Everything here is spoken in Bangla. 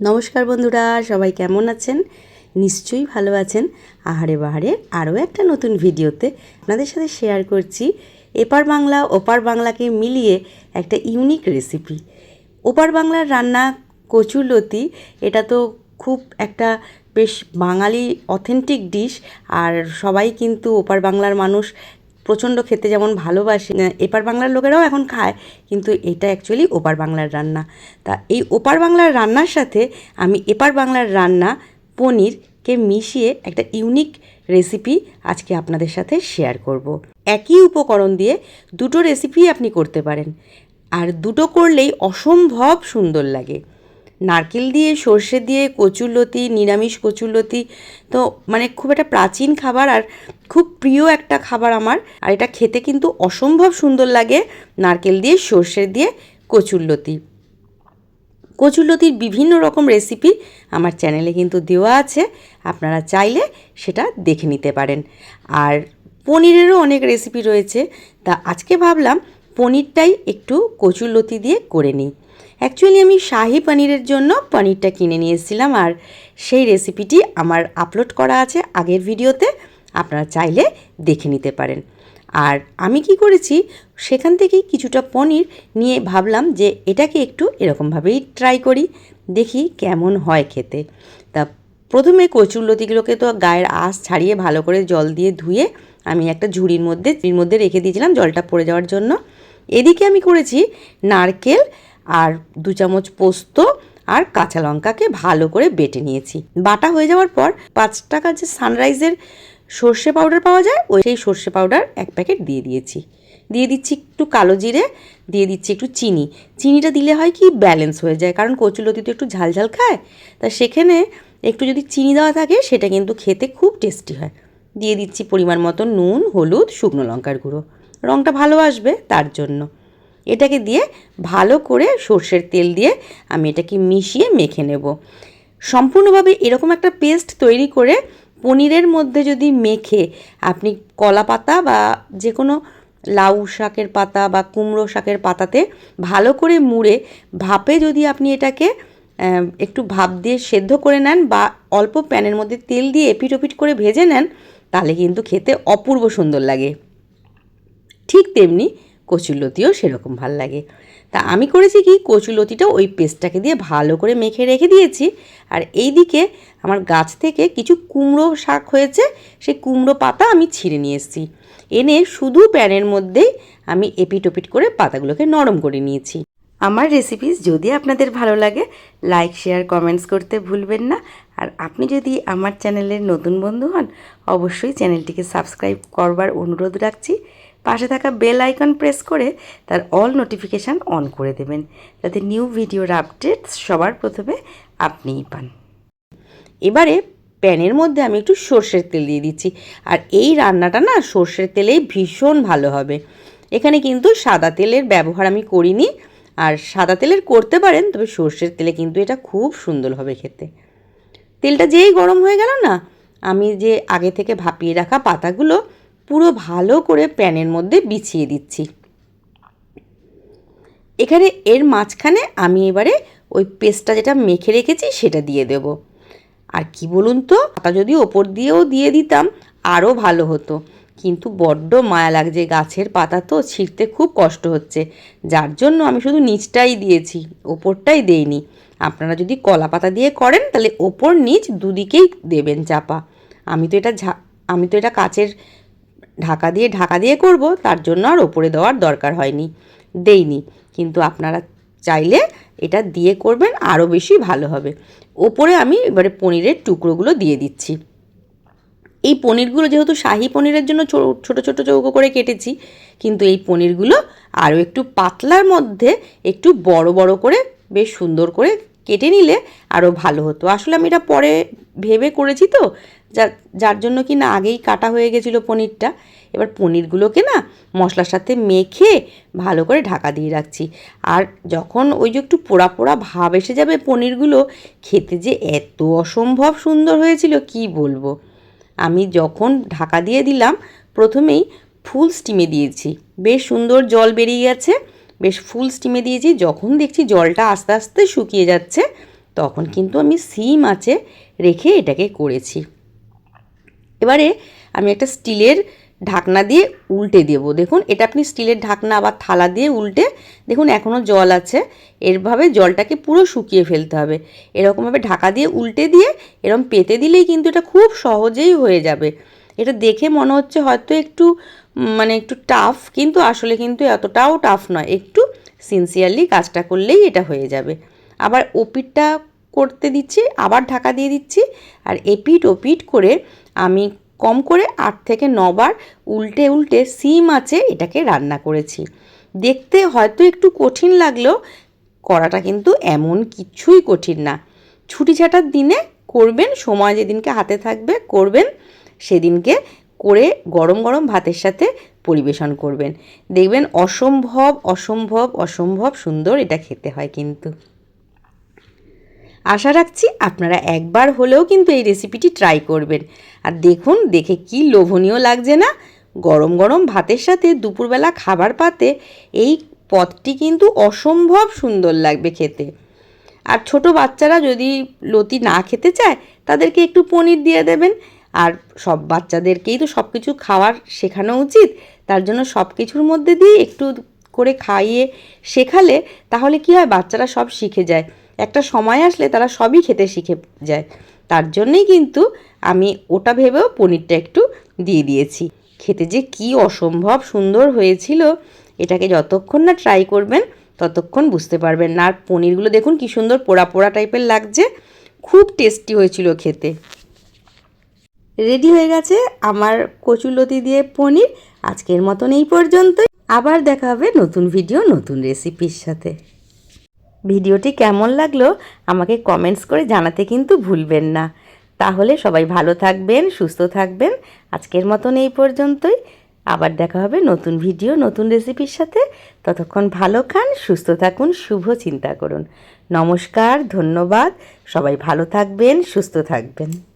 নমস্কার বন্ধুরা, সবাই কেমন আছেন? নিশ্চয়ই ভালো আছেন। আহারে বাহারে আরও একটা নতুন ভিডিওতে আপনাদের সাথে শেয়ার করছি এপার বাংলা, ওপার বাংলাকে মিলিয়ে একটা ইউনিক রেসিপি ওপার বাংলার রান্না কচুরলতি এটা তো খুব একটা বেশ বাঙালি অথেন্টিক ডিশ আর সবাই কিন্তু ওপার বাংলার মানুষ প্রচণ্ড খেতে যেমন ভালোবাসে এপার বাংলার লোকেরাও এখন খায়, কিন্তু এটা অ্যাকচুয়ালি ওপার বাংলার রান্না তা এই ওপার বাংলার রান্নার সাথে আমি এপার বাংলার রান্না পনিরকে মিশিয়ে একটা ইউনিক রেসিপি আজকে আপনাদের সাথে শেয়ার করব। একই উপকরণ দিয়ে দুটো রেসিপি আপনি করতে পারেন, আর দুটো করলেই অসম্ভব সুন্দর লাগে নারকেল দিয়ে, সর্ষে দিয়ে কচুরলতি নিরামিষ কচুরলতি তো মানে খুব একটা প্রাচীন খাবার আর খুব প্রিয় একটা খাবার আমার। আর এটা খেতে কিন্তু অসম্ভব সুন্দর লাগে নারকেল দিয়ে, সর্ষে দিয়ে কচুরলতি কচুরলতির বিভিন্ন রকম রেসিপি আমার চ্যানেলে কিন্তু দেওয়া আছে। আপনারা চাইলে সেটা দেখে নিতে পারেন। আর পনিরেরও অনেক রেসিপি রয়েছে। তা আজকে ভাবলাম পনিরটাই একটু কচুরলতি দিয়ে করে নিই। অ্যাকচুয়ালি আমি শাহি পনিরের জন্য পনিরটা কিনে নিয়ে এসেছিলাম আর সেই রেসিপিটি আমার আপলোড করা আছে আগের ভিডিওতে। আপনারা চাইলে দেখে নিতে পারেন। আর আমি কি করেছি, সেখান থেকেই কিছুটা পনির নিয়ে ভাবলাম যে এটাকে একটু এরকমভাবেই ট্রাই করি, দেখি কেমন হয় খেতে। তা প্রথমে কচুরলতিগুলোকে তো গায়ের আঁশ ছাড়িয়ে ভালো করে জল দিয়ে ধুয়ে আমি একটা ঝুড়ির মধ্যে ঝুড়ির মধ্যে রেখে দিয়েছিলাম, জলটা পড়ে যাওয়ার জন্য। এদিকে আমি করেছি নারকেল আর দু চামচ পোস্ত আর কাঁচা লঙ্কাকে ভালো করে বেটে নিয়েছি। বাটা হয়ে যাওয়ার পর পাঁচ টাকার যে সানরাইজের সর্ষে পাউডার পাওয়া যায়, ওই সেই সর্ষে পাউডার এক প্যাকেট দিয়ে দিয়েছি। দিয়ে দিচ্ছি একটু কালো জিরে, দিয়ে দিচ্ছি একটু চিনি। চিনিটা দিলে হয় কি ব্যালেন্স হয়ে যায়, কারণ কচুলতি তো একটু ঝাল ঝাল খায়। তা সেখানে একটু যদি চিনি দেওয়া থাকে, সেটা কিন্তু খেতে খুব টেস্টি হয়। দিয়ে দিচ্ছি পরিমাণ মতো নুন, হলুদ, শুকনো লঙ্কার গুঁড়ো। রঙটা ভালো আসবে তার জন্য। এটাকে দিয়ে ভালো করে সর্ষের তেল দিয়ে আমি এটাকে মিশিয়ে মেখে নেব। সম্পূর্ণভাবে এরকম একটা পেস্ট তৈরি করে পনিরের মধ্যে যদি মেখে আপনি কলা পাতা বা যে কোনো লাউ শাকের পাতা বা কুমড়ো শাকের পাতাতে ভালো করে মুড়ে ভাপে যদি আপনি এটাকে একটু ভাপ দিয়ে সেদ্ধ করে নেন বা অল্প প্যানের মধ্যে তেল দিয়ে এপিট ওপিট করে ভেজে নেন, তাহলে কিন্তু খেতে অপূর্ব সুন্দর লাগে। ঠিক তেমনি কচুরলতিও সেরকম ভালো লাগে। তা আমি করেছি কি, কচুরলতিটা ওই পেস্টটাকে দিয়ে ভালো করে মেখে রেখে দিয়েছি। আর এই দিকে আমার গাছ থেকে কিছু কুমড়ো শাক হয়েছে, সেই কুমড়ো পাতা আমি ছিঁড়ে নিয়ে এসেছি। এনে শুধু প্যানের মধ্যেই আমি এপিট ওপিট করে পাতাগুলোকে নরম করে নিয়েছি। আমার রেসিপিস যদি আপনাদের ভালো লাগে, লাইক, শেয়ার, কমেন্টস করতে ভুলবেন না। আর আপনি যদি আমার চ্যানেলের নতুন বন্ধু হন, অবশ্যই চ্যানেলটিকে সাবস্ক্রাইব করবার অনুরোধ রাখছি। পাশে থাকা বেল আইকন প্রেস করে তার অল নোটিফিকেশান অন করে দেবেন, যাতে নিউ ভিডিওর আপডেটস সবার প্রথমে আপনিই পান। এবারে প্যানের মধ্যে আমি একটু সর্ষের তেল দিয়ে দিচ্ছি, আর এই রান্নাটা না সর্ষের তেলেই ভীষণ ভালো হবে। এখানে কিন্তু সাদা তেলের ব্যবহার আমি করিনি, আর সাদা তেলের করতে পারেন, তবে সর্ষের তেলে কিন্তু এটা খুব সুন্দর হবে খেতে। তেলটা যেই গরম হয়ে গেল না, আমি যে আগে থেকে ভাপিয়ে রাখা পাতাগুলো পুরো ভালো করে প্যানের মধ্যে বিছিয়ে দিচ্ছি। এখানে এর মাঝখানে আমি এবারে ওই পেস্টটা যেটা মেখে রেখেছি সেটা দিয়ে দেব। আর কি বলুন তো পাতা যদি ওপর দিয়েও দিয়ে দিতাম আরও ভালো হতো। কিন্তু বড্ড মায়া লাগছে গাছের পাতা তো, ছিঁড়তে খুব কষ্ট হচ্ছে। যার জন্য আমি শুধু নিচটাই দিয়েছি, ওপরটাই দেইনি। আপনারা যদি কলা পাতা দিয়ে করেন, তাহলে ওপর নিচ দুদিকেই দেবেন চাপা। আমি তো এটা ঝা আমি তো এটা কাচের ঢাকা দিয়ে ঢাকা দিয়ে করব, তার জন্য আর ওপরে দেওয়ার দরকার হয়নি, দেইনি। কিন্তু আপনারা চাইলে এটা দিয়ে করবেন, আরও বেশি ভালো হবে। ওপরে আমি এবারে পনিরের টুকরোগুলো দিয়ে দিচ্ছি। এই পনিরগুলো যেহেতু শাহি পনিরের জন্য ছোট ছোট চৌকো করে কেটেছি, কিন্তু এই পনিরগুলো আরও একটু পাতলার মধ্যে একটু বড় বড় করে, বেশ সুন্দর করে কেটে নিলে আরও ভালো হতো। আসলে আমি এটা পরে ভেবে করেছি তো যার জন্য কি না আগেই কাটা হয়ে গেছিল পনিরটা। এবার পনিরগুলোকে না মশলার সাথে মেখে ভালো করে ঢাকা দিয়ে রাখছি। আর যখন ওই যে একটু পোড়া পোড়া ভাব এসে যাবে পনিরগুলো, খেতে যে এত অসম্ভব সুন্দর হয়েছিল, কি বলব? আমি যখন ঢাকা দিয়ে দিলাম, প্রথমেই ফুল স্টিমে দিয়েছি। বেশ সুন্দর জল বেরিয়ে গেছে, বেশ ফুল স্টিমে দিয়েছি। যখন দেখছি জলটা আস্তে আস্তে শুকিয়ে যাচ্ছে, তখন কিন্তু আমি সিম আছে রেখে এটাকে করেছি। এবারে আমি একটা স্টিলের ঢাকনা দিয়ে উল্টে দেব। দেখুন, এটা আপনি স্টিলের ঢাকনা আবার থালা দিয়ে উল্টে, দেখুন এখনও জল আছে, এরভাবে জলটাকে পুরো শুকিয়ে ফেলতে হবে। এরকমভাবে ঢাকা দিয়ে উল্টে দিয়ে এরকম পেতে দিলেই কিন্তু এটা খুব সহজেই হয়ে যাবে। এটা দেখে মনে হচ্ছে হয়তো একটু মানে একটু টাফ কিন্তু আসলে কিন্তু এতটাও টাফ নয়। একটু সিনসিয়ারলি কাজটা করলেই এটা হয়ে যাবে। আবার ওপিটটা করতে দিচ্ছি, আবার ঢাকা দিয়ে দিচ্ছি। আর এপিট ওপিট করে আমি কম করে আট থেকে নবার উল্টে উল্টে সিম আছে, এটাকে রান্না করেছি। দেখতে হয়তো একটু কঠিন লাগলেও করাটা কিন্তু এমন কিছুই কঠিন না। ছুটি ছাটার দিনে করবেন, সময় যেদিনকে হাতে থাকবে করবেন, সেদিনকে করে গরম গরম ভাতের সাথে পরিবেশন করবেন। দেখবেন অসম্ভব অসম্ভব অসম্ভব সুন্দর এটা খেতে হয় কিন্তু। আশা রাখছি আপনারা একবার হলেও কিন্তু এই রেসিপিটি ট্রাই করবেন। আর দেখুন, দেখে কি লোভনীয় লাগছে না? গরম গরম ভাতের সাথে দুপুরবেলা খাবার পাতে এই পদটি কিন্তু অসম্ভব সুন্দর লাগবে খেতে। আর ছোট বাচ্চারা যদি লতি না খেতে চায়, তাদেরকে একটু পনির দিয়ে দেবেন। আর সব বাচ্চাদেরকেই তো সব কিছু খাওয়ার শেখানো উচিত। তার জন্য সব কিছুর মধ্যে দিয়ে একটু করে খাইয়ে শেখালে তাহলে কি হয়? বাচ্চারা সব শিখে যায়। একটা সময় আসলে তারা সবই খেতে শিখে যায়। তার জন্যেই কিন্তু আমি ওটা ভেবেও পনিরটা একটু দিয়ে দিয়েছি। খেতে যে কি অসম্ভব সুন্দর হয়েছিল, এটাকে যতক্ষণ না ট্রাই করবেন, ততক্ষণ বুঝতে পারবেন না। আর পনিরগুলো দেখুন কি সুন্দর পোড়া পোড়া টাইপের লাগছে, খুব টেস্টি হয়েছিল খেতে। রেডি হয়ে গেছে আমার কচুলতি দিয়ে পনির। আজকের মতন এই পর্যন্তই। আবার দেখা হবে নতুন ভিডিও নতুন রেসিপির সাথে। ভিডিওটি কেমন লাগল আমাকে কমেন্টস করে জানাতে কিন্তু ভুলবেন না। তাহলে সবাই ভালো থাকবেন, সুস্থ থাকবেন। আজকের মতন এই পর্যন্তই। আবার দেখা হবে নতুন ভিডিও, নতুন রেসিপির সাথে। ততক্ষণ ভালো খান, সুস্থ থাকুন, শুভ চিন্তা করুন। নমস্কার, ধন্যবাদ। সবাই ভালো থাকবেন, সুস্থ থাকবেন।